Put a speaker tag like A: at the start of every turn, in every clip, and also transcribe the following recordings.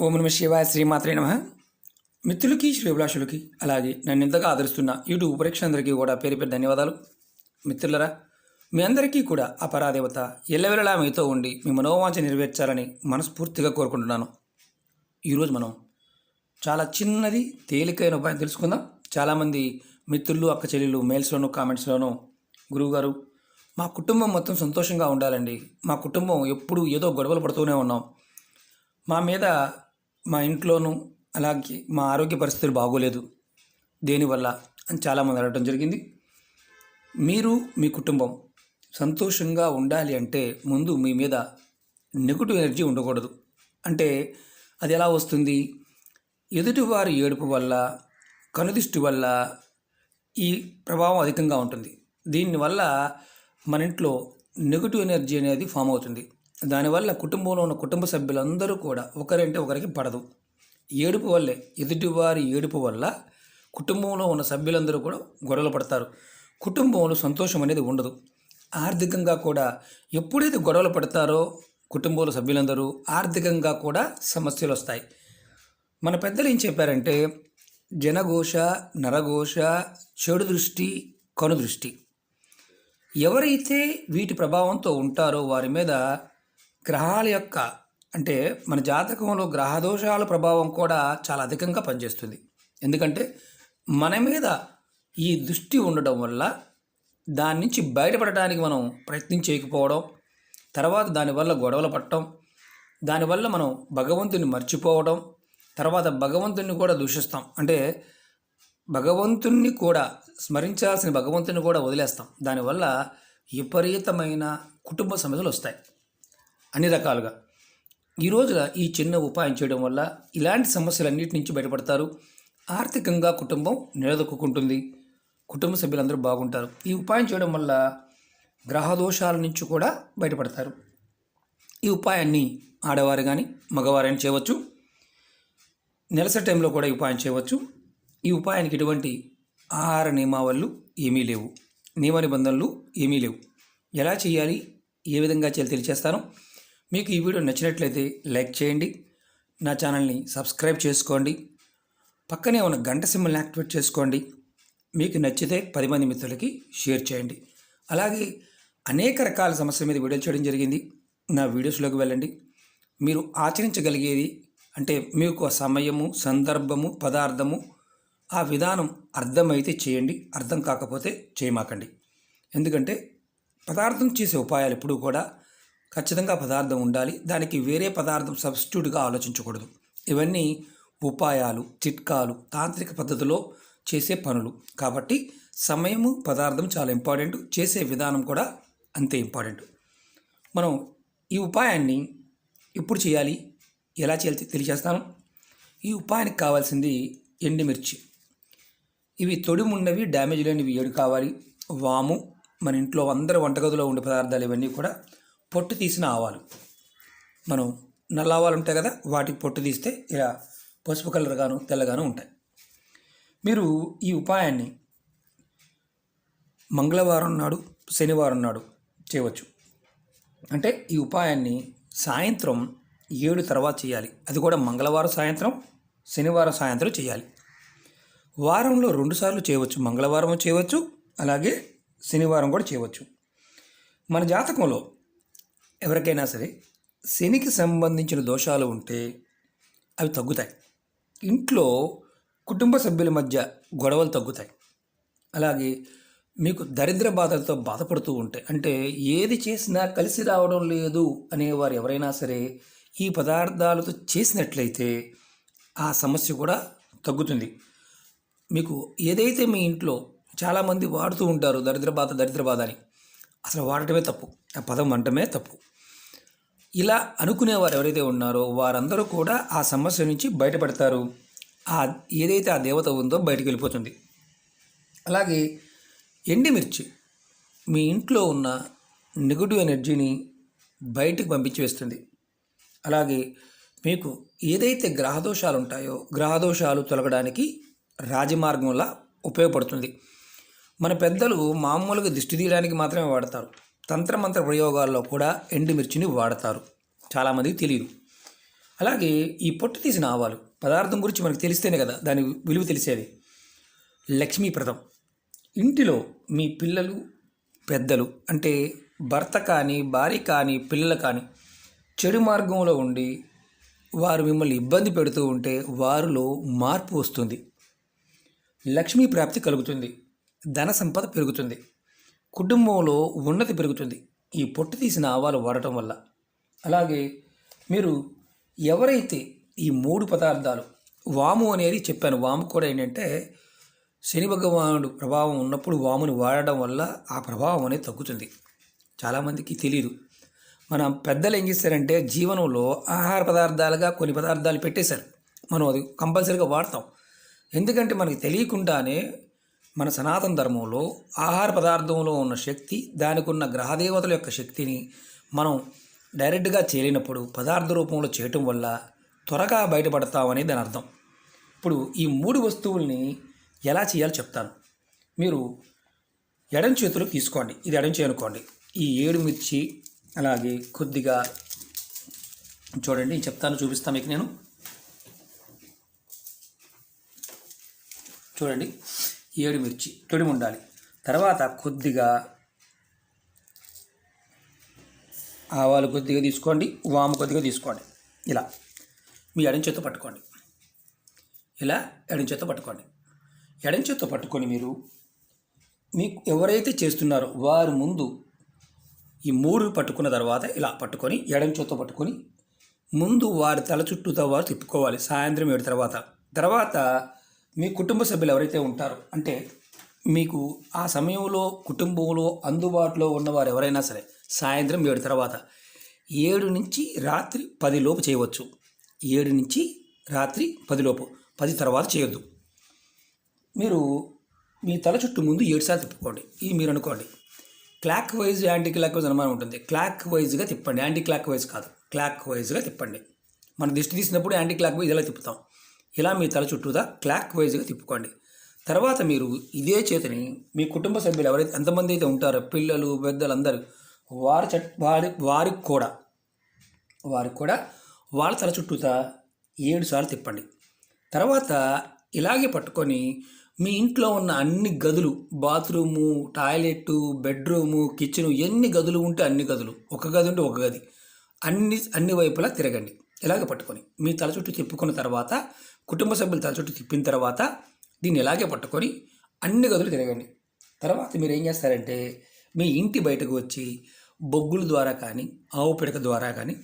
A: ఓం నమ శివాయ శ్రీమాత్రే నమ. మిత్రులకి శ్రీభిలాషులకి అలాగే నన్ను ఇంతగా ఆదరిస్తున్న యూట్యూబ్ ప్రేక్షకులందరికీ కూడా పేరు పేరు ధన్యవాదాలు. మిత్రులరా మీ అందరికీ కూడా ఆ పరాదేవత ఎల్లవెల్లలా మీతో ఉండి మీ మనోవాంఛ నెరవేర్చాలని మనస్ఫూర్తిగా కోరుకుంటున్నాను. ఈరోజు మనం చాలా చిన్నది తేలికైన ఉపాయం తెలుసుకుందాం. చాలామంది మిత్రులు అక్క చెల్లెలు మెయిల్స్లోనూ కామెంట్స్లోనూ గురువుగారు మా కుటుంబం మొత్తం సంతోషంగా ఉండాలండి. మా కుటుంబం ఎప్పుడు ఏదో గొడవలు పడుతూనే ఉన్నాం. మా మీద మా ఇంట్లోనూ అలాగే మా ఆరోగ్య పరిస్థితులు బాగోలేదు. దేనివల్ల అని చాలామంది అడగడం జరిగింది. మీరు మీ కుటుంబం సంతోషంగా ఉండాలి అంటే ముందు మీ మీద నెగిటివ్ ఎనర్జీ ఉండకూడదు. అంటే అది ఎలా వస్తుంది? ఎదుటివారి ఏడుపు వల్ల కనుదిష్టి వల్ల ఈ ప్రభావం అధికంగా ఉంటుంది. దీనివల్ల మన ఇంట్లో నెగిటివ్ ఎనర్జీ అనేది ఫామ్ అవుతుంది. దానివల్ల కుటుంబంలో ఉన్న కుటుంబ సభ్యులందరూ కూడా ఒకరంటే ఒకరికి పడదు. ఏడుపు వల్లే ఎదుటివారి ఏడుపు వల్ల కుటుంబంలో ఉన్న సభ్యులందరూ కూడా గొడవలు పడతారు. కుటుంబంలో సంతోషం అనేది ఉండదు. ఆర్థికంగా కూడా ఎప్పుడైతే గొడవలు పడతారో కుటుంబంలో సభ్యులందరూ ఆర్థికంగా కూడా సమస్యలు వస్తాయి. మన పెద్దలు ఏం చెప్పారంటే జనఘోష నరఘోష చెడు దృష్టి కను దృష్టి. ఎవరైతే వీటి ప్రభావంతో ఉంటారో వారి మీద గ్రహాల యొక్క అంటే మన జాతకంలో గ్రహదోషాల ప్రభావం కూడా చాలా అధికంగా పనిచేస్తుంది. ఎందుకంటే మన మీద ఈ దృష్టి ఉండడం వల్ల దాని నుంచి బయటపడడానికి మనం ప్రయత్నం చేయకపోవడం తర్వాత దానివల్ల గొడవలు పట్టడం దానివల్ల మనం భగవంతుని మర్చిపోవడం తర్వాత భగవంతుని కూడా దూషిస్తాం. అంటే భగవంతుణ్ణి కూడా స్మరించాల్సిన భగవంతుని కూడా వదిలేస్తాం. దానివల్ల విపరీతమైన కుటుంబ సమస్యలు వస్తాయి. అన్ని రకాలుగా. ఈ రోజున ఈ చిన్న ఉపాయం చేయడం వల్ల ఇలాంటి సమస్యలన్నిటి నుంచి బయటపడతారు. ఆర్థికంగా కుటుంబం నిలదొక్కుంటుంది కుటుంబ సభ్యులందరూ బాగుంటారు. ఈ ఉపాయం చేయడం వల్ల గ్రహదోషాల నుంచి కూడా బయటపడతారు. ఈ ఉపాయాన్ని ఆడవారు కానీ మగవారైనా చేయవచ్చు. నెలసరి టైంలో కూడా ఈ ఉపాయం చేయవచ్చు. ఈ ఉపాయానికి ఎటువంటి ఆహార నియమావళులు ఏమీ లేవు. నియమ నిబంధనలు ఏమీ లేవు. ఎలా చేయాలి? ఏ విధంగా చేయాలి తెలియచేస్తాను. మీకు ఈ వీడియో నచ్చినట్లయితే లైక్ చేయండి. నా ఛానల్ని సబ్స్క్రైబ్ చేసుకోండి. పక్కనే ఉన్న గంట సింబల్ని యాక్టివేట్ చేసుకోండి. మీకు నచ్చితే పది మంది మిత్రులకి షేర్ చేయండి. అలాగే అనేక రకాల సమస్యల మీద వీడియోలు చేయడం జరిగింది. నా వీడియోస్లోకి వెళ్ళండి. మీరు ఆచరించగలిగేది అంటే మీకు సమయము సందర్భము పదార్థము ఆ విధానం అర్థమైతే చేయండి. అర్థం కాకపోతే చేయమాకండి. ఎందుకంటే పదార్థం చేసే ఉపాయాలు ఎప్పుడూ కూడా ఖచ్చితంగా పదార్థం ఉండాలి. దానికి వేరే పదార్థం సబ్స్టిట్యూట్గా ఆలోచించకూడదు. ఇవన్నీ ఉపాయాలు చిట్కాలు తాంత్రిక పద్ధతిలో చేసే పనులు. కాబట్టి సమయము పదార్థం చాలా ఇంపార్టెంట్. చేసే విధానం కూడా అంతే ఇంపార్టెంట్. మనం ఈ ఉపాయాన్ని ఎప్పుడు చేయాలి? ఎలా చేయాలి తెలియజేస్తాను. ఈ ఉపాయానికి కావాల్సింది ఎండుమిర్చి. ఇవి తొడిమున్నవి డ్యామేజ్ లేనివి ఏడు కావాలి. వాము మన ఇంట్లో అందరి వంటగదిలో ఉండే పదార్థాలు ఇవన్నీ కూడా పొట్టు తీసిన ఆవాలు. మనం నల్ల ఆవాలు ఉంటాయి కదా వాటికి పొట్టు తీస్తే ఇలా పసుపు కలర్గాను తెల్లగాను ఉంటాయి. మీరు ఈ ఉపాయాన్ని మంగళవారం నాడు శనివారం నాడు చేయవచ్చు. అంటే ఈ ఉపాయాన్ని సాయంత్రం ఏడు తర్వాత చేయాలి. అది కూడా మంగళవారం సాయంత్రం శనివారం సాయంత్రం చేయాలి. వారంలో రెండుసార్లు చేయవచ్చు. మంగళవారం చేయవచ్చు అలాగే శనివారం కూడా చేయవచ్చు. మన జాతకంలో ఎవరికైనా సరే శనికి సంబంధించిన దోషాలు ఉంటే అవి తగ్గుతాయి. ఇంట్లో కుటుంబ సభ్యుల మధ్య గొడవలు తగ్గుతాయి. అలాగే మీకు దరిద్ర బాధలతో బాధపడుతూ ఉంటాయి అంటే ఏది చేసినా కలిసి రావడం లేదు అనేవారు ఎవరైనా సరే ఈ పదార్థాలతో చేసినట్లయితే ఆ సమస్య కూడా తగ్గుతుంది. మీకు ఏదైతే మీ ఇంట్లో చాలామంది వాడుతూ ఉంటారు దరిద్ర బాధ దరిద్ర బాధ అని అసలు వాడటమే తప్పు. ఆ పదం వంటమే తప్పు. ఇలా అనుకునేవారు ఎవరైతే ఉన్నారో వారందరూ కూడా ఆ సమస్య నుంచి బయటపడతారు. ఆ ఏదైతే ఆ దేవత ఉందో బయటకు వెళ్ళిపోతుంది. అలాగే ఎండిమిర్చి మీ ఇంట్లో ఉన్న నెగిటివ్ ఎనర్జీని బయటికి పంపించి వేస్తుంది. అలాగే మీకు ఏదైతే గ్రహదోషాలు ఉంటాయో గ్రహదోషాలు తొలగడానికి రాజమార్గంలా ఉపయోగపడుతుంది. మన పెద్దలు మామూలుగా దిష్టి తీయడానికి మాత్రమే వాడతారు. తంత్రమంత్ర ప్రయోగాల్లో కూడా ఎండుమిర్చిని వాడతారు. చాలామందికి తెలియదు అలాగే ఈ పొట్టు తీసిన ఆవాలు పదార్థం గురించి మనకు తెలిస్తేనే కదా దాని విలువ తెలిసేది. లక్ష్మీప్రదం ఇంటిలో మీ పిల్లలు పెద్దలు అంటే భర్త కానీ భార్య కానీ పిల్లలు కానీ చెడు మార్గంలో ఉండి వారు మిమ్మల్ని ఇబ్బంది పెడుతూ ఉంటే వారిలో మార్పు వస్తుంది. లక్ష్మీ ప్రాప్తి కలుగుతుంది. ధన సంపద పెరుగుతుంది. కుటుంబంలో ఉన్నతి పెరుగుతుంది. ఈ పొట్టు తీసిన ఆవాలు వాడటం వల్ల. అలాగే మీరు ఎవరైతే ఈ మూడు పదార్థాలు వాము అనేది చెప్పాను. వాము కూడా ఏంటంటే శని భగవానుడు ప్రభావం ఉన్నప్పుడు వాముని వాడడం వల్ల ఆ ప్రభావం అనేది తగ్గుతుంది. చాలామందికి తెలియదు మనం పెద్దలు ఏం చేస్తారంటే జీవనంలో ఆహార పదార్థాలుగా కొన్ని పదార్థాలు పెట్టేశారు. మనం అది కంపల్సరీగా వాడతాం. ఎందుకంటే మనకి తెలియకుండానే మన సనాతన ధర్మంలో ఆహార పదార్థంలో ఉన్న శక్తి దానికి ఉన్న గ్రహదేవతల యొక్క శక్తిని మనం డైరెక్ట్గా చేయలేనప్పుడు పదార్థ రూపంలో చేయటం వల్ల త్వరగా బయటపడతామని దాని అర్థం. ఇప్పుడు ఈ మూడు వస్తువుల్ని ఎలా చేయాలో చెప్తాను. మీరు ఎడం చేతిలో తీసుకోండి. ఇది ఎడం చేయి అనుకోండి. ఈ ఏడు మిర్చి అలాగే కొద్దిగా చూడండి చెప్తాను చూపిస్తాను మీకు నేను. చూడండి. ఏడు మిర్చి తొడిమి ఉండాలి తర్వాత కొద్దిగా ఆవాలు కొద్దిగా తీసుకోండి వాము కొద్దిగా తీసుకోండి. ఇలా మీ ఎడం చేత్తో పట్టుకోండి. ఇలా ఎడం చేత్తో పట్టుకోండి. ఎడం చేత్తో పట్టుకొని మీరు మీకు ఎవరైతే చేస్తున్నారో వారు ముందు ఈ మూడు పట్టుకున్న తర్వాత ఇలా పట్టుకొని ఎడం చేత్తో పట్టుకొని ముందు వారి తల చుట్టూతో వారు తిప్పుకోవాలి. సాయంత్రం ఏడు తర్వాత. తర్వాత మీ కుటుంబ సభ్యులు ఎవరైతే ఉంటారో అంటే మీకు ఆ సమయంలో కుటుంబంలో అందుబాటులో ఉన్నవారు ఎవరైనా సరే సాయంత్రం ఏడు తర్వాత ఏడు నుంచి రాత్రి పది లోపు చేయవచ్చు. ఏడు నుంచి రాత్రి పది లోపు పది తర్వాత చేయొద్దు. మీరు మీ తల చుట్టూ ముందు ఏడు సార్లు తిప్పుకోండి. ఇది మీరు అనుకోండి. Clockwise anticlockwise అనుమానం ఉంటుంది. క్లాక్ వైజ్గా తిప్పండి. యాంటీ క్లాక్ వైజ్ కాదు. క్లాక్ వైజ్గా తిప్పండి. మనం దిష్టి తీసినప్పుడు యాంటీ క్లాక్ వైజ్ ఇలా తిప్పుతాం. ఇలా మీ తల చుట్టూదా? క్లాక్ వైజ్గా తిప్పుకోండి. తర్వాత మీరు ఇదే చేతిని మీ కుటుంబ సభ్యులు ఎవరైతే ఎంతమంది అయితే ఉంటారో పిల్లలు పెద్దలు అందరూ వారి చట్ వారి వారికి కూడా వారికి కూడా వాళ్ళ తల చుట్టూతా ఏడు సార్లు తిప్పండి. తర్వాత ఇలాగే పట్టుకొని మీ ఇంట్లో ఉన్న అన్ని గదులు బాత్రూము టాయిలెట్ బెడ్రూము కిచెను ఎన్ని గదులు ఉంటే అన్ని గదులు ఒక గది ఉంటే ఒక గది అన్ని అన్ని వైపులా తిరగండి. ఇలాగే పట్టుకొని? మీ తల చుట్టూ తిప్పుకున్న తర్వాత కుటుంబ సభ్యులు తల చుట్టూ తిప్పిన తర్వాత దీన్ని ఇలాగే పట్టుకొని అన్ని గదులు తిరగండి. తర్వాత మీరు ఏం చేస్తారంటే మీ ఇంటి బయటకు వచ్చి బొగ్గుల ద్వారా కానీ ఆవు పిడక ద్వారా కానీ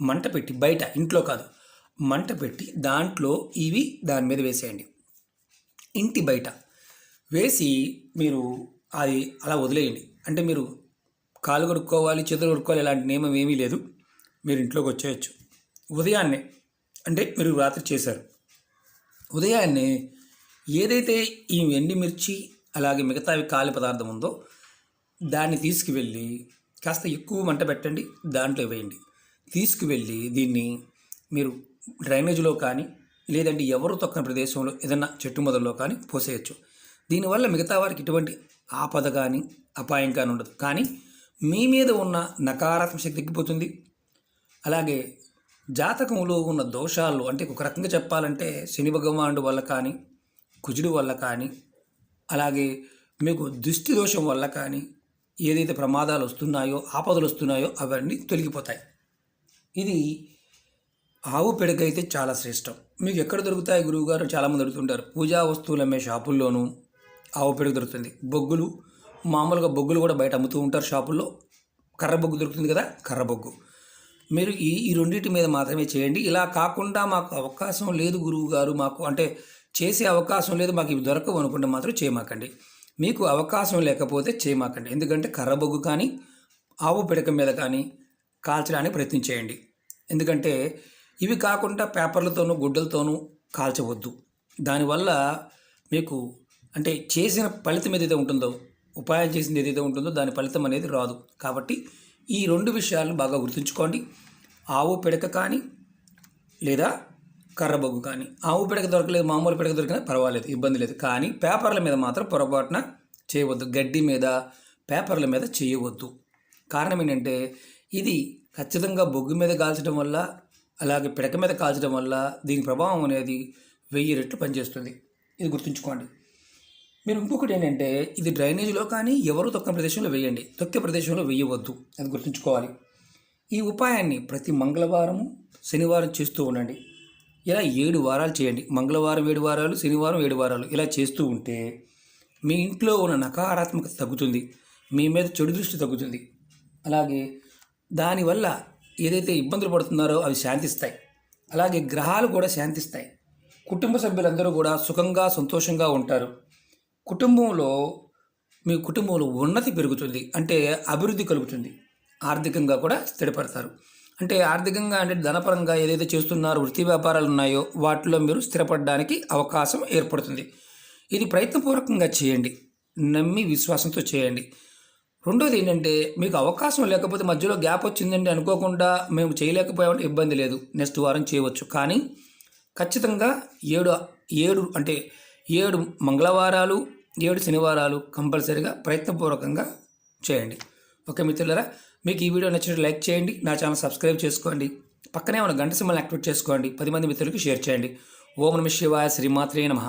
A: మంట పెట్టి బయట ఇంట్లో కాదు మంట పెట్టి దాంట్లో ఇవి దాని మీద వేసేయండి. ఇంటి బయట వేసి మీరు అది అలా వదిలేయండి. అంటే మీరు కాలు కొడుక్కోవాలి చేతులు కొడుక్కోవాలి ఇలాంటి నియమం ఏమీ లేదు. మీరు ఇంట్లోకి వచ్చేయచ్చు. ఉదయాన్నే అంటే మీరు రాత్రి చేశారు. ఉదయాన్నే ఏదైతే ఈ ఎండిమిర్చి అలాగే మిగతావి కాలి పదార్థం ఉందో దాన్ని తీసుకువెళ్ళి కాస్త ఎక్కువ మంట పెట్టండి దాంట్లో వేయండి. తీసుకువెళ్ళి దీన్ని మీరు డ్రైనేజ్లో కానీ లేదంటే ఎవరు తొక్కని ప్రదేశంలో ఏదన్నా చెట్టు మొదల్లో కానీ పోసేయచ్చు. దీనివల్ల మిగతా వారికి ఎటువంటి ఆపద కానీ అపాయం కానీ ఉండదు. కానీ మీ మీద ఉన్న నకారాత్మక శక్తి తగ్గిపోతుంది. అలాగే జాతకంలో ఉన్న దోషాలు అంటే ఒక రకంగా చెప్పాలంటే శని భగవానుడు వల్ల కానీ కుజుడు వల్ల కానీ అలాగే మీకు దుష్టి దోషం వల్ల కానీ ఏదైతే ప్రమాదాలు వస్తున్నాయో ఆపదలు వస్తున్నాయో అవన్నీ తొలగిపోతాయి. ఇది ఆవు పెడకైతే చాలా శ్రేష్టం. మీకు ఎక్కడ దొరుకుతాయి గురువుగారు? చాలామంది అడుగుతుంటారు. పూజా వస్తువులు అమ్మే షాపుల్లోనూ ఆవు పెడక దొరుకుతుంది. బొగ్గులు మామూలుగా బొగ్గులు కూడా బయట అమ్ముతూ ఉంటారు షాపుల్లో. కర్ర బొగ్గు దొరుకుతుంది కదా? కర్ర బొగ్గు. మీరు ఈ ఈ రెండింటి మీద మాత్రమే చేయండి. ఇలా కాకుండా మాకు అవకాశం లేదు గురువు గారు మాకు అంటే చేసే అవకాశం లేదు మాకు ఇవి దొరకవు అనుకుంటే మాత్రం చేయమాకండి. మీకు అవకాశం లేకపోతే చేయమాకండి. ఎందుకంటే కర్రబొగ్గు కానీ ఆవు పిడక మీద కానీ కాల్చడానికి ప్రయత్నం చేయండి. ఎందుకంటే ఇవి కాకుండా పేపర్లతోనూ గుడ్డలతోనూ కాల్చవద్దు. దానివల్ల మీకు అంటే చేసిన ఫలితం ఏదైతే ఉంటుందో ఉపాయం చేసింది ఏదైతే ఉంటుందో దాని ఫలితం అనేది రాదు. కాబట్టి ఈ రెండు విషయాలను బాగా గుర్తుంచుకోండి. ఆవు పిడక కానీ లేదా కర్రబొగ్గు కానీ. ఆవు పిడక దొరకలేదు మామూలు పిడక దొరికినా పర్వాలేదు ఇబ్బంది లేదు. కానీ పేపర్ల మీద మాత్రం పొరపాటున చేయవద్దు గడ్డి మీద పేపర్ల మీద చేయవద్దు. కారణం ఏంటంటే ఇది ఖచ్చితంగా బొగ్గు మీద కాల్చడం వల్ల అలాగే పిడక మీద కాల్చడం వల్ల దీని ప్రభావం అనేది వెయ్యి రెట్లు పనిచేస్తుంది. ఇది గుర్తుంచుకోండి. మీరు ఇంకొకటి ఏంటంటే ఇది డ్రైనేజీలో కానీ ఎవరు తొక్కని ప్రదేశంలో వేయండి. తొక్కే ప్రదేశంలో వేయవద్దు. అది గుర్తుంచుకోవాలి. ఈ ఉపాయాన్ని ప్రతి మంగళవారము శనివారం చేస్తూ ఉండండి. ఇలా ఏడు వారాలు చేయండి. మంగళవారం ఏడు వారాలు శనివారం ఏడు వారాలు ఇలా చేస్తూ ఉంటే మీ ఇంట్లో ఉన్న నకారాత్మకత తగ్గుతుంది. మీ మీద చెడు దృష్టి తగ్గుతుంది. అలాగే దానివల్ల ఏదైతే ఇబ్బందులు పడుతున్నారో అవి శాంతిస్తాయి. అలాగే గ్రహాలు కూడా శాంతిస్తాయి. కుటుంబ సభ్యులందరూ కూడా సుఖంగా సంతోషంగా ఉంటారు. కుటుంబంలో మీ కుటుంబంలో ఉన్నతి పెరుగుతుంది. అంటే అభివృద్ధి కలుగుతుంది. ఆర్థికంగా కూడా స్థిరపడతారు. అంటే ఆర్థికంగా అంటే ధనపరంగా ఏదైతే చేస్తున్నారు వృత్తి వ్యాపారాలు ఉన్నాయో వాటిలో మీరు స్థిరపడడానికి అవకాశం ఏర్పడుతుంది. ఇది ప్రయత్నపూర్వకంగా చేయండి. నమ్మి విశ్వాసంతో చేయండి. రెండోది ఏంటంటే మీకు అవకాశం లేకపోతే మధ్యలో గ్యాప్ వచ్చిందండి అనుకోకుండా మేము చేయలేకపోయామంటే ఇబ్బంది లేదు. నెక్స్ట్ వారం చేయవచ్చు. కానీ ఖచ్చితంగా ఏడు ఏడు అంటే ఏడు మంగళవారాలు ఏడు శనివారాలు కంపల్సరీగా ప్రయత్నపూర్వకంగా చేయండి. ఓకే మిత్రులరా మీకు ఈ వీడియో నచ్చినట్టు లైక్ చేయండి నా ఛానల్ సబ్స్క్రైబ్ చేసుకోండి పక్కనే ఉన్న గంట సింబల్ యాక్టివేట్ చేసుకోండి పది మంది మిత్రులకు షేర్ చేయండి. ఓం నమ శివాయ శ్రీమాత్రే నమ.